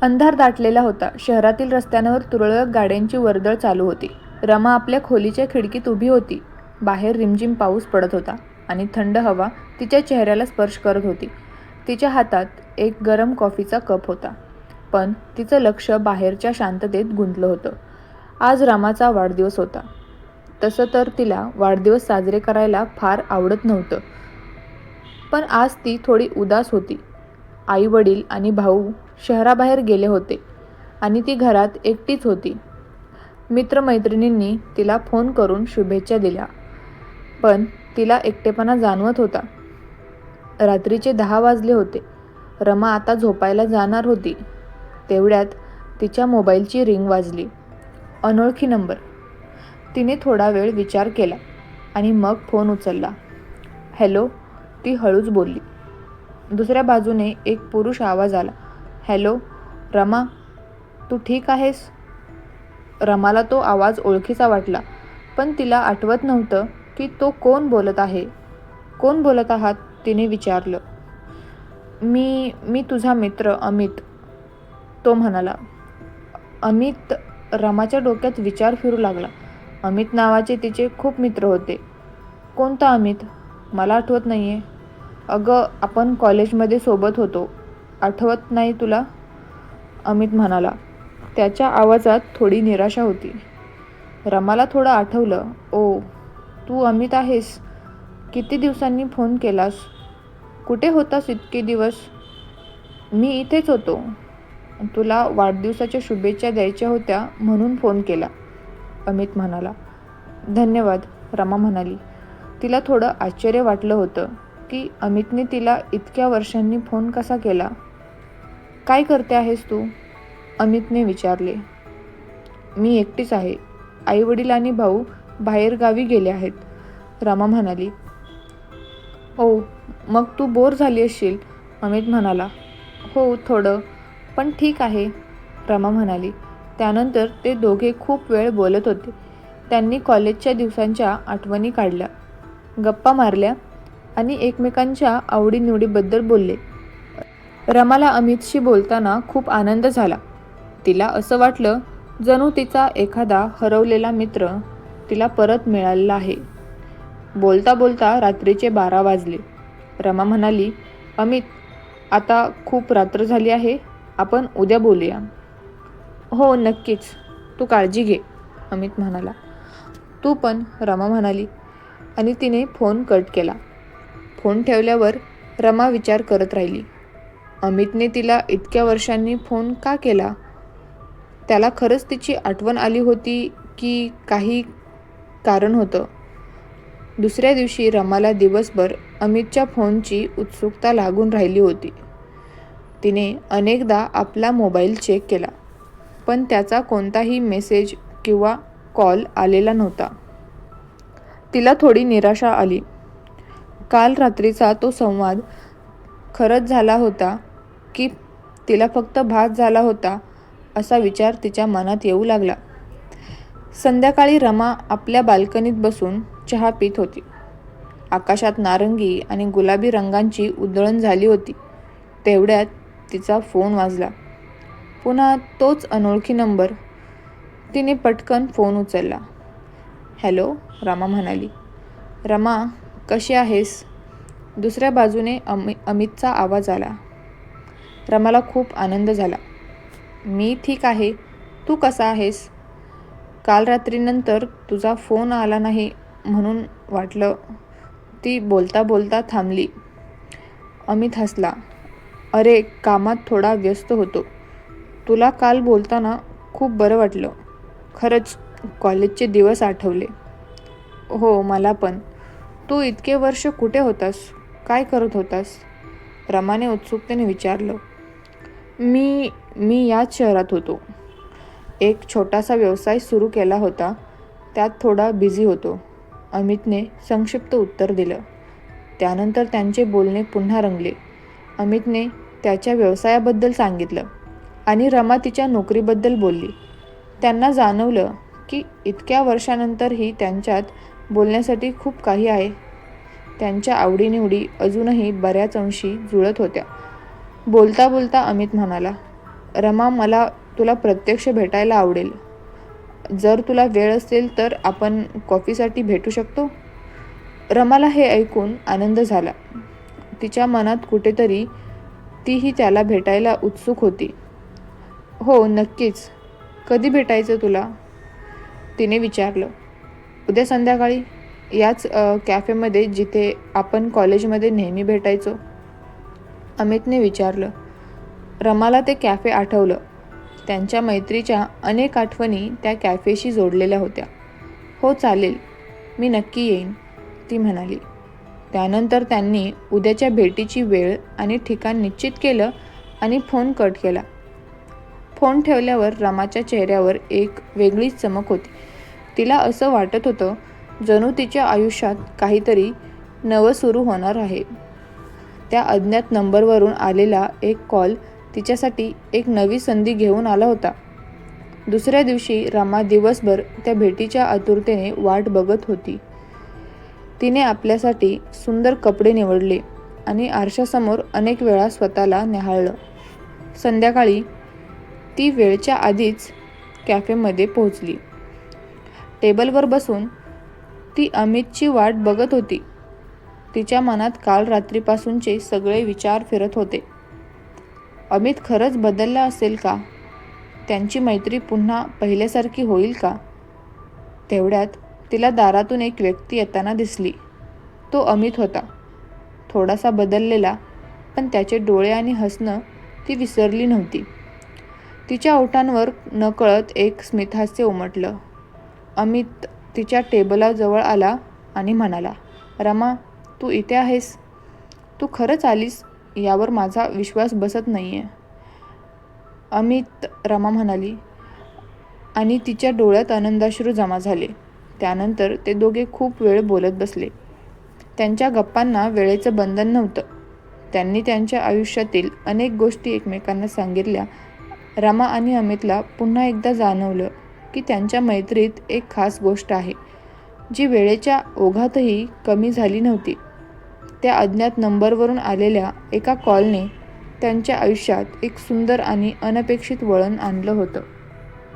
अंधार दाटलेला होता. शहरातील रस्त्यांवर तुरळक गाड्यांची वर्दळ चालू होती. रमा आपल्या खोलीच्या खिडकीत उभी होती. बाहेर रिमझिम पाऊस पडत होता आणि थंड हवा तिच्या चेहऱ्याला स्पर्श करत होती. तिच्या हातात एक गरम कॉफीचा कप होता. पण तिचं लक्ष बाहेरच्या शांततेत गुंतलं होतं. आज रामाचा वाढदिवस होता. तसं तर तिला वाढदिवस साजरे करायला फार आवडत नव्हतं. पण आज ती थोडी उदास होती. आई वडील आणि भाऊ शहराबाहेर गेले होते आणि ती घरात एकटीच होती. मित्रमैत्रिणींनी तिला फोन करून शुभेच्छा दिल्या पण तिला एकटेपणा जाणवत होता. रात्रीचे दहा वाजले होते. रमा आता झोपायला जाणार होती. तेवढ्यात तिच्या मोबाईलची रिंग वाजली. अनोळखी नंबर. तिने थोडा वेळ विचार केला आणि मग फोन उचलला. हॅलो ती हळूच बोलली. दुसऱ्या बाजूने एक पुरुष आवाज आला. हॅलो रमा तू ठीक आहेस? रमाला तो आवाज ओळखीचा वाटला पण तिला आठवत नव्हतं की तो कोण बोलत आहे. कोण बोलत आहात? तिने विचारलं. मी मी तुझा मित्र अमित तो म्हणाला. अमित रमाच्या डोक्यात विचार फिरू लागला. अमित नावाचे तिचे खूप मित्र होते. कोणता अमित? मला आठवत नाही आहे अगं आपण कॉलेजमध्ये सोबत होतो. आठवत नाही तुला? अमित म्हणाला. त्याच्या आवाजात थोडी निराशा होती. रमाला थोडं आठवलं. ओ तू अमित आहेस. किती दिवसांनी फोन केलास? कुठे होतास इतके दिवस? मी इथेच होतो. तुला वाढदिवसाच्या शुभेच्छा द्यायच्या होत्या म्हणून फोन केला. अमित म्हणाला. धन्यवाद रमा म्हणाली. तिला थोडं आश्चर्य वाटलं होतं की अमितने तिला इतक्या वर्षांनी फोन कसा केला? काय करते आहेस तू? अमितने विचारले. मी एकटीच आहे. आई वडील आणि भाऊ बाहेर गावी गेले आहेत. रमा म्हणाली हो मग तू बोर झाली असशील अमित म्हणाला. हो थोडं पण ठीक आहे रमा म्हणाली. त्यानंतर ते दोघे खूप वेळ बोलत होते. त्यांनी कॉलेजच्या दिवसांच्या आठवणी काढल्या. गप्पा मारल्या आणि एकमेकांच्या आवडीनिवडीबद्दल बोलले. रमाला अमितशी बोलताना खूप आनंद झाला. तिला असं वाटलं जणू तिचा एखादा हरवलेला मित्र तिला परत मिळालेला आहे. बोलता बोलता रात्रीचे बारा वाजले. रमा म्हणाली अमित आता खूप रात्र झाली आहे आपण उद्या बोलूया. हो नक्कीच. तू काळजी घे अमित म्हणाला. तू पण रमा म्हणाली. आणि तिने फोन कट केला. फोन ठेवल्यावर रमा विचार करत राहिली. अमितने तिला इतक्या वर्षांनी फोन का केला? त्याला खरंच तिची आठवण आली होती की काही कारण होतं. दुसऱ्या दिवशी रमाला दिवसभर अमितच्या फोनची उत्सुकता लागून राहिली होती. तिने अनेकदा आपला मोबाईल चेक केला पण त्याचा कोणताही मेसेज किंवा कॉल आलेला नव्हता. तिला थोडी निराशा आली. काल रात्रीचा तो संवाद खरंच झाला होता की तिला फक्त भास झाला होता असा विचार तिच्या मनात येऊ लागला. संध्याकाळी रमा आपल्या बाल्कनीत बसून चहा पित होती. आकाशात नारंगी आणि गुलाबी रंगांची उधळण झाली होती. तेवढ्यात तिचा फोन वाजला. पुन्हा तोच अनोळखी नंबर. तिने पटकन फोन उचलला. हॅलो रमा म्हणाली. रमा कशी आहेस? दुसऱ्या बाजूने अमि अमितचा आवाज आला. रमाला खूप आनंद झाला. मी ठीक आहे. तू कसा आहेस? काल रात्रीनंतर तुझा फोन आला नाही म्हणून वाटलं. ती बोलता बोलता थांबली. अमित हसला. अरे कामात थोडा व्यस्त होतो. तुला काल बोलताना खूप बरं वाटलं. खरंच कॉलेजचे दिवस आठवले. हो मला पण. तू इतके वर्ष कुठे होतास? काय करत होतास? रमाने उत्सुकतेने विचारलं. मी मी याच शहरात होतो. एक छोटासा व्यवसाय सुरू केला होता. त्यात थोडा बिझी होतो. अमितने संक्षिप्त उत्तर दिलं. त्यानंतर त्यांचे बोलणे पुन्हा रंगले. अमितने त्याच्या व्यवसायाबद्दल सांगितलं आणि रमा तिच्या नोकरीबद्दल बोलली. त्यांना जाणवलं की इतक्या वर्षानंतरही त्यांच्यात बोलण्यासाठी खूप काही आहे. त्यांच्या आवडीनिवडी अजूनही बऱ्याच अंशी जुळत होत्या. बोलता बोलता अमित म्हणाला रमा मला तुला प्रत्यक्ष भेटायला आवडेल. जर तुला वेळ असेल तर आपण कॉफीसाठी भेटू शकतो. रमाला हे ऐकून आनंद झाला. तिच्या मनात कुठेतरी तीही त्याला भेटायला उत्सुक होती. हो नक्कीच. कधी भेटायचं तुला? तिने विचारलं. उद्या संध्याकाळी. याच कॅफेमध्ये जिथे आपण कॉलेजमध्ये नेहमी भेटायचो. अमितने विचारलं. रमाला ते कॅफे आठवलं. त्यांच्या मैत्रीच्या अनेक आठवणी त्या कॅफेशी जोडलेल्या होत्या. हो चालेल. मी नक्की येईन ती म्हणाली. त्यानंतर त्यांनी उद्याच्या भेटीची वेळ आणि ठिकाण निश्चित केलं आणि फोन कट केला. फोन ठेवल्यावर रमाच्या चेहऱ्यावर एक वेगळीच चमक होती. तिला असं वाटत होतं जणू तिच्या आयुष्यात काहीतरी नवं सुरू होणार आहे. त्या अज्ञात नंबरवरून आलेला एक कॉल तिच्यासाठी एक नवी संधी घेऊन आला होता. दुसऱ्या दिवशी रमा दिवसभर त्या भेटीच्या आतुरतेने वाट बघत होती. तिने आपल्यासाठी सुंदर कपडे निवडले आणि आरशासमोर अनेक वेळा स्वतःला निहाळलं संध्याकाळी ती वेळच्या आधीच कॅफेमध्ये पोहोचली. टेबलवर बसून ती अमितची वाट बघत होती. तिच्या मनात काल रात्रीपासूनचे सगळे विचार फिरत होते. अमित खरंच बदलला असेल का? त्यांची मैत्री पुन्हा पहिल्यासारखी होईल का? तेवढ्यात तिला दारातून एक व्यक्ती येताना दिसली. तो अमित होता. थोडासा बदललेला पण त्याचे डोळे आणि हसणं ती विसरली नव्हती. तिच्या ओठांवर नकळत एक स्मितहास्य उमटलं. अमित तिच्या टेबलाजवळ आला आणि म्हणाला रमा तू इथे आहेस. तू खरंच आलीस यावर माझा विश्वास बसत नाही आहे अमित रमा म्हणाली आणि तिच्या डोळ्यात आनंदाश्रू जमा झाले. त्यानंतर ते दोघे खूप वेळ बोलत बसले. त्यांच्या गप्पांना वेळेचं बंधन नव्हतं. त्यांनी त्यांच्या आयुष्यातील अनेक गोष्टी एकमेकांना सांगितल्या. रमा आणि अमितला पुन्हा एकदा जाणवलं की त्यांच्या मैत्रीत एक खास गोष्ट आहे जी वेळेच्या ओघातही कमी झाली नव्हती. त्या अज्ञात नंबरवरून आलेल्या एका कॉलने त्यांच्या आयुष्यात एक सुंदर आणि अनपेक्षित वळण आणलं होतं.